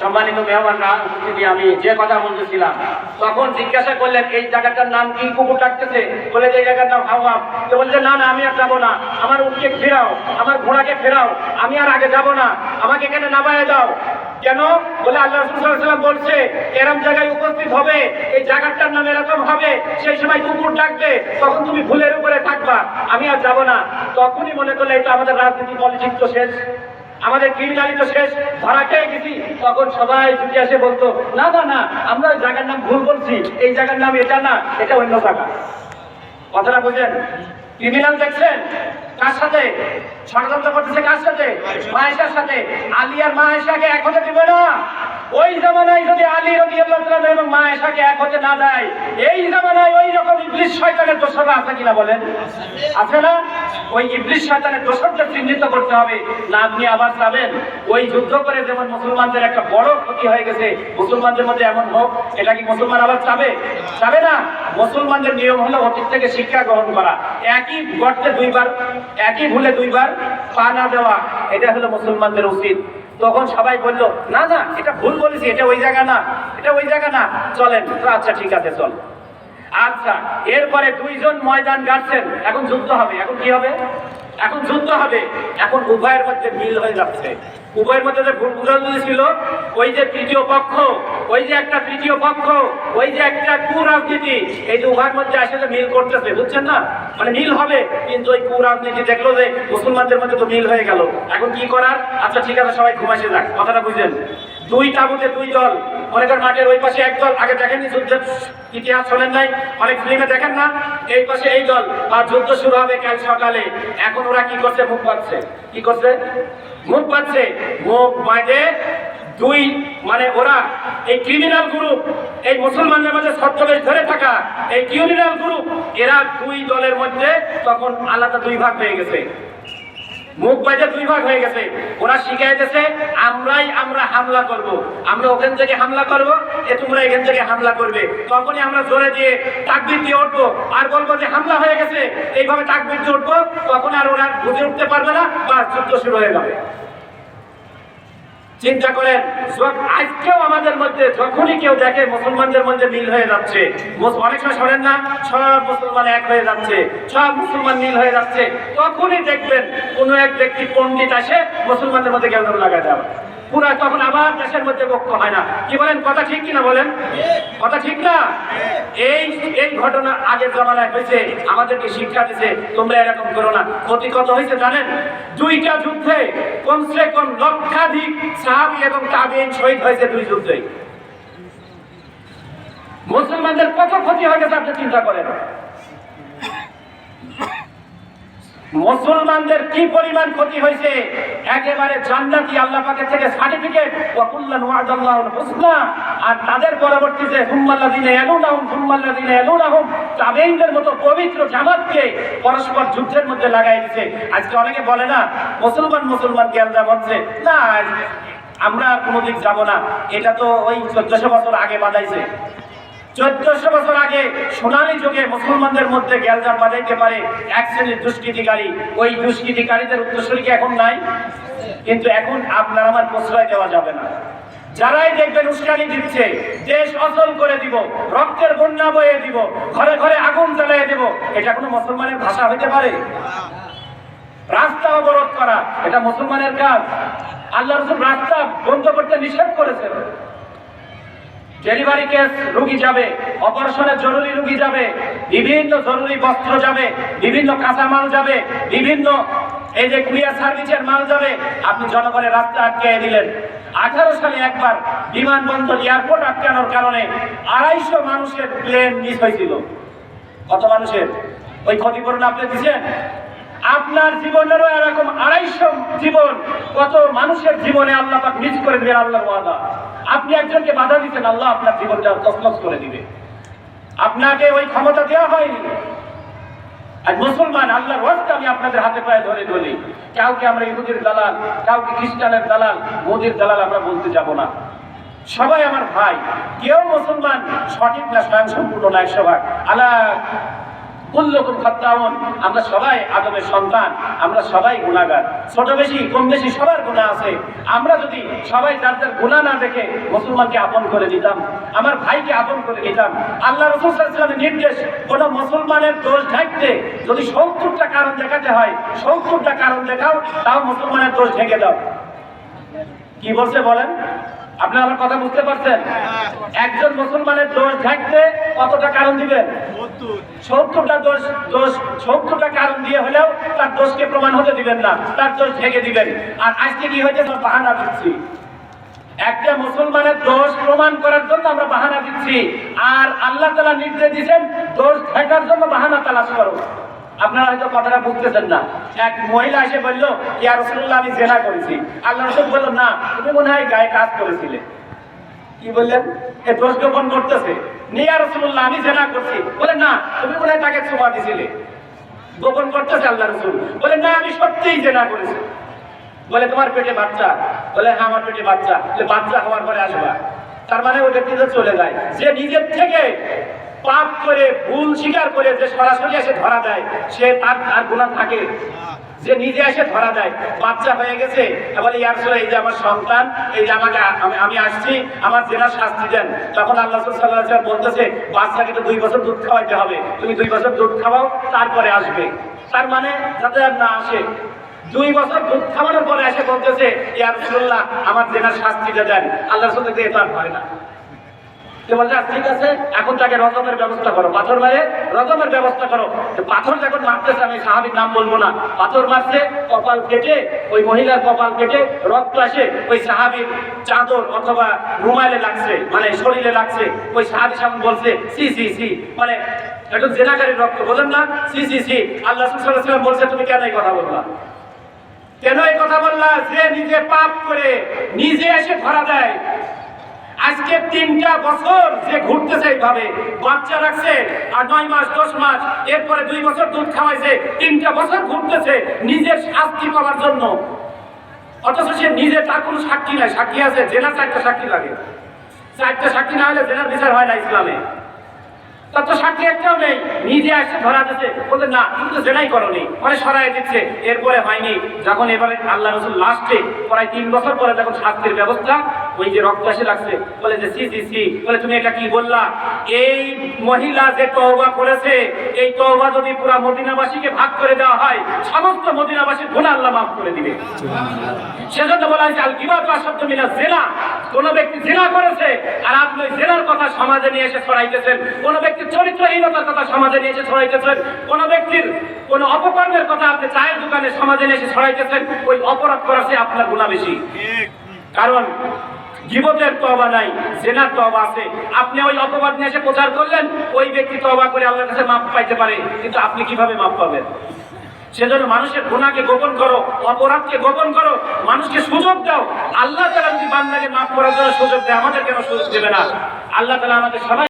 সম্মানিত মেহমানরা, উপস্থিতি আমি যে কথা বলতেছিলাম। তখন জিজ্ঞাসা করলেন, এই জায়গাটার নাম কি? কুকুর ডাকতেছে। বলে যে জায়গার নাম হাওয়াম তো বলছে, না না, আমি আর যাব না। আমার উঠকে ফেরাও। আমার ঘোড়াকে ফেরাও। আমি আর আগে যাব না। আমাকে এখানে নামায় দাও। কেন? বলে আল্লাহ রসুলাম বলছে, এরম জায়গায় উপস্থিত হবে। এই জায়গাটার নাম এরকম হবে। সেই সময় কুকুর ডাকবে। তখন তুমি ভুলের উপরে থাকবা। আমি আর যাব না। তখনই মনে করলে, এটা আমাদের রাজনীতি, পলিটিক্স তো শেষ। আমাদের ক্রিমিনালি তো শেষ, ধরা খেয়ে গেছি। তখন সবাই ছুটে আসে বলতো, না না না, আমরা ওই জায়গার নাম ভুল বলছি। এই জায়গার নাম এটা না, এটা অন্য জায়গা। কথাটা বোঝেন? ক্রিমিনাল দেখছেন? কার সাথে? ষড়যন্ত্র করতেছে কার সাথে? মায়েশার সাথে। আলিয়ার মায়েশাকে হতে দিবে না। ওই জামানায় যদি আলী রবি আল্লাহ এবং এসাকে এক হতে না দেয়, এই জামানায় ওই রকম ইবলিশ শয়তানের দোষরা আছে কিনা বলেন? আছে না? ওই ইবলিশ শয়তানের দোষরকে চিহ্নিত করতে হবে। না, আপনি আবার যাবেন ওই যুদ্ধ করে যেমন মুসলমানদের একটা বড় ক্ষতি হয়ে গেছে, মুসলমানদের মধ্যে এমন হোক, এটা কি মুসলমান আবার চাবে চাবে না। মুসলমানদের নিয়ম হলো অতীত থেকে শিক্ষা গ্রহণ করা। একই গর্তে দুইবার, একই ভুলে দুইবার পা না দেওয়া, এটা হলো মুসলমানদের উচিত। তখন সবাই বলল, না না, এটা ভুল বলেছি, এটা ওই জায়গা না, এটা ওই জায়গা না। চলেন আচ্ছা ঠিক আছে, চল। আচ্ছা এরপরে দুইজন ময়দান গাড়ছেন, এখন যুদ্ধ হবে, এখন কি হবে? এখন যুদ্ধ হবে। এখন উভয়ের মধ্যে মিল হয়ে যাচ্ছে। উভয়ের মধ্যে যে ভুল বুঝাবুঝি ছিল, ওই যে তৃতীয় পক্ষ, ওই যে একটা তৃতীয় পক্ষ, ওই যে একটা কুরাজনীতি, এই যে উভয়ের মধ্যে আসলে মিল করতেছে, বুঝছেন না? মানে মিল হবে, কিন্তু ওই কুরাজনীতি দেখল যে মুসলমানদের মধ্যে তো মিল হয়ে গেল। এখন কি করার? আচ্ছা ঠিক আছে, সবাই ঘুমাইছে যাক। কথাটা বুঝলেন? দুই তাবুতে দুই দল করেন মাঠের ওই পাশে এক দল আগে দেখেননি যুদ্ধের ইতিহাস শোনেন নাই। অনেক ফিল্মে দেখেন না, এই পাশে এই দল। আর যুদ্ধ শুরু হবে কাল সকালে। এখন ওরা কি করছে? মুখ পাচ্ছে কি করছে? মুখ পাচ্ছে মুখ বাঁধে দুই মানে ওরা এই ক্রিমিনাল গ্রুপ এই মুসলমানদের মধ্যে ছত্রবেশ ধরে থাকা, এই ক্রিমিনাল গ্রুপ এরা দুই দলের মধ্যে তখন আলাদা দুই ভাগ হয়ে গেছে। মুখ বাজে দুই ভাগ হয়ে গেছে। ওরা শিখাইতেছে আমরাই আমরা হামলা করব। আমরা ওখান থেকে হামলা করব যে তোমরা এখান থেকে হামলা করবে। তখনই আমরা জোরে দিয়ে তাকবির দিয়ে উঠবো। আর বলব যে হামলা হয়ে গেছে, এইভাবে তাকবির দিয়ে উঠবো, তখন আর ওরা বুঝে উঠতে পারবে না বা যুদ্ধ শুরু হয়ে যাবে। চিন্তা করেন আজকেও আমাদের মধ্যে, যখনই কেউ দেখে মুসলমানদের মধ্যে মিল হয়ে যাচ্ছে অনেকটা শোনেন না, সব মুসলমান এক হয়ে যাচ্ছে, সব মুসলমান মিল হয়ে যাচ্ছে, তখনই দেখবেন কোনো এক ব্যক্তি পণ্ডিত আসে, মুসলমানদের মধ্যে কেন লাগা যাবে পুরা তখন আবার দেশের মধ্যে বক্ষ হয় না। কি বলেন, কথা ঠিক কিনা বলেন? কথা ঠিক না? এই এই ঘটনা আগের জমানায় হয়েছে, আমাদেরকে শিক্ষা দিছে তোমরা এরকম করো না। ক্ষতি কত হয়েছে জানেন? দুইটা যুদ্ধে কমসে কম লক্ষাধিক সাহাবি এবং তাবিন শহীদ হয়েছে দুই যুদ্ধেই মুসলমানদের কত ক্ষতি হয়ে গেছে আপনি চিন্তা করেন? মুসলমানদের কি পরিমাণ ক্ষতি হয়েছে? একেবারে জান্নাতি আল্লাহ পাকের থেকে সার্টিফিকেট ওয়াকুল্লান ওয়াদাল্লাহুল হুসনা। আর তাদের পরবর্তীতে হুম্মাল্লাযিনা ইয়ালুনাহুম হুম্মাল্লাযিনা ইয়ালুনাহুম, তাবেঈনদের মতো পবিত্র জামাতকে পরস্পর যুদ্ধের মধ্যে লাগাই দিয়েছে আজকে অনেকে বলে না, মুসলমান মুসলমান কেন্দ্রা বলছে। না আমরা কোনোদিন যাব না। এটা তো ওই চোদ্দশো বছর আগে বানাইছে। চোদ্দশো বছর আগে সোনালী যুগে মুসলমানদের মধ্যে গ্যালজাম বাজাইতে পারে এক শ্রেণির দুষ্কৃতিকারী। ওই দুষ্কৃতিকারীদের উত্তরসূরি কি এখন নাই? কিন্তু এখন আপনার আমার প্রশ্রয় দেওয়া যাবে না। যারাই দেখবেন উস্কানি দিচ্ছে, দেশ অচল করে দিব, রক্তের বন্যা বয়ে দিব, ঘরে ঘরে আগুন জ্বালিয়ে দিব, এটা কোনো মুসলমানের ভাষা হইতে পারে? রাস্তা অবরোধ করা, এটা মুসলমানের কাজ। আল্লাহ রসুল রাস্তা বন্ধ করতে নিষেধ করেছেন। ডেলিভারি কেস রুগী যাবে অপারেশনের জরুরি রুগী যাবে, বিভিন্ন জরুরি বস্ত্র যাবে, বিভিন্ন কাঁচামাল যাবে, বিভিন্ন এই যে কুরিয়ার সার্ভিসের মাল যাবে। আপনি জনগণের রাস্তা আটকে দিলেন। আঠারো সালে একবার বিমানবন্দর এয়ারপোর্ট আটকানোর কারণে আড়াইশো মানুষের প্লেন মিস হয়েছিল। কত মানুষের? ওই ক্ষতিপূরণ আপনি দিচ্ছেন আপনার জীবনেরও এরকম আড়াইশো জীবন কত মানুষের জীবনে আল্লাহ পাক মিস করে দেবেন আল্লাহর ওয়াদা। আপনি একজনকে বাধা দিচ্ছেন আল্লাহ আপনার জীবনটা তসলস করে দিবে। আপনাকে ওই ক্ষমতা দেওয়া হয়নি। আর মুসলমান, আল্লাহর ওয়াস্তে আমি আপনাদের হাতে পায়ে ধরে ধরি। কাউকে আমরা ইহুদির দালাল, কাউকে খ্রিস্টানের দালাল, মোদির দালাল আমরা বলতে যাব না। সবাই আমার ভাই, কেউ মুসলমান সঠিক না স্বয়ং সম্পূর্ণ না আল্লাহ কুল্লকুম খাত্তাউন আমরা সবাই আদমের সন্তান, আমরা সবাই গুণাগার ছোট বেশি, কম বেশি, সবার গুণা আছে। আমরা যদি সবাই যার যার গুণা না দেখে মুসলমানকে আপন করে দিতাম আমার ভাইকে আপন করে দিতাম আল্লাহ রসুল নির্দেশ, কোন মুসলমানের দোষ ঢাকতে যদি সত্তরটা কারণ দেখাতে হয়, সত্তরটা কারণ দেখাও, তাও মুসলমানের দোষ ঢেকে দাও। কি বলছে বলেন? আপনারা আমার কথা বুঝতে পারছেন? একজন মুসলমানের দোষ ঢাকতে কতটা কারণ দিবেন? সত্তরটা দোষ দোষ সত্তরটা কারণ দিয়ে হলেও তার দোষকে প্রমাণ হতে দিবেন না তার দোষ ঢেকে দিবেন। আর আজকে কি হয়েছে? আমরা বাহানা দিচ্ছি। একটা মুসলমানের দোষ প্রমাণ করার জন্য আমরা বাহানা দিচ্ছি। আর আল্লাহ তালা নির্দেশ দিচ্ছেন দোষ ঢাকার জন্য বাহানা তালাশ করো। আপনারা হয়তো কথাটা বুঝতেছেন না। এক মহিলা এসে বলল, ইয়া রসুল্লাহ আমি জেনা করেছি। আল্লাহ রসুল বলল না, তুমি মনে হয় গায়ে কাজ করেছিলে। কি বললেন? এ দোষ গোপন করতেছে। নিয়া রসুল্লাহ আমি জেনা করছি। বলে, না, তুমি মনে হয় তাকে ছোঁয়া দিছিলে। গোপন করতেছে আল্লাহ রসুল। বলে, না, আমি সত্যিই জেনা করেছি। বলে, তোমার পেটে বাচ্চা? বলে হ্যাঁ আমার পেটে বাচ্চা। বাচ্চা হওয়ার পরে আসবা। তার মানে ওই ব্যক্তি তো চলে যায়। যে নিজের থেকে পাপ করে, ভুল স্বীকার করে যে সরাসরি এসে ধরা দেয়, সে তার আর গুণা থাকে। যে নিজে এসে ধরা দেয়, বাচ্চা হয়ে গেছে বলে এই যে আমার সন্তান, এই যে আমাকে আমি আসছি, আমার জেনার শাস্তি দেন। তখন আল্লাহ সাল্লাহ বলতেছে, বাচ্চাকে তো দুই বছর দুধ খাওয়াইতে হবে। তুমি দুই বছর দুধ খাওয়াও, তারপরে আসবে। তার মানে যাতে আর না আসে, দুই বছর দুধ খাওয়ানোর পরে এসে বলতেছে আমার জেনার শাস্তিটা দেন। আল্লাহ থেকে এটা আর হয় না। সে "আচ্ছা, ঠিক আছে এখন তাকে রজমের ব্যবস্থা করো। পাথর মারে রজমের ব্যবস্থা করো। পাথর যখন মারতেছে আমি সাহাবির নাম বলব না। পাথর মারছে কপাল কেটে ওই মহিলার কপাল কেটে রক্ত আসে ওই সাহাবির চাদর অথবা রুমাইলে লাগছে মানে শরীরে লাগছে। ওই সাহাবি সামনে বলছে সি সি সি। মানে একজন জেনাকারীর রক্ত বলেন না? সি সি সি। আল্লাহ ওয়াসাল্লাম বলছে তুমি কেন এই কথা বললা? কেন এই কথা বললা? যে নিজে পাপ করে নিজে এসে ধরা দেয়। আজকে তিনটা বছর যে ঘুরতেছে এইভাবে। বাচ্চা রাখছে আর নয় মাস, দশ মাস, এরপরে দুই বছর দুধ খাওয়াইছে, তিনটা বছর ঘুরতেছে নিজের শাস্তি পাওয়ার জন্য। অথচ সে নিজে তার কোনো সাক্ষী নাই, সাক্ষী আছে জেলা চারটা সাক্ষী লাগে। চারটা সাক্ষী না হলে জেলার বিচার হয় না ইসলামে। তার তো সাক্ষী একটাও নেই। নিজে ধরা দিচ্ছে বলতে না, তুমি তো জেনাই করনি। মানে সরাই দিচ্ছে। এরপরে হয়নি। যখন এবারে আল্লাহ রসুল লাস্টে, প্রায় তিন বছর পরে যখন শাস্তির ব্যবস্থা, ওই যে রক্ত আসে লাগছে, বলে যে, সি সি সি। বলে, তুমি এটা কি বললা? এই মহিলা যে তওবা করেছে, এই তওবা যদি পুরা মদিনাবাসীকে ভাগ করে দেওয়া হয়, সমস্ত মদিনাবাসীর গুনাহ আল্লাহ মাফ করে দিবে। সেজন্য বলা হয়েছে, আল মিলা কোন ব্যক্তি জেনা করেছে, আর আপনি সমাজে নিয়ে এসে ছড়াইতেছেন। কোন ব্যক্তির চরিত্রহীনতার কথা সমাজে নিয়ে এসে ছড়াইতেছেন। কোন ব্যক্তির কোন অপকর্মের কথা আপনি চায়ের দোকানে সমাজে নিয়ে এসে ছড়াইতেছেন। ওই অপরাধ করাছে আপনার গুণা বেশি কারণ জীবনের তবা নাই, জেনার তবা আছে। আপনি ওই অপবাদ নিয়ে এসে প্রচার করলেন, ওই ব্যক্তি তবা করে আল্লাহর কাছে মাপ পাইতে পারে, কিন্তু আপনি কীভাবে মাপ পাবেন? সেজন্য মানুষের গুণাকে গোপন করো, অপরাধকে গোপন করো, মানুষকে সুযোগ দাও। আল্লাহ তালা যদি বান্দাকে মাফ করার জন্য সুযোগ দেয়, আমাদের কেন সুযোগ দেবে না? আল্লাহ তালা আমাদের সবাই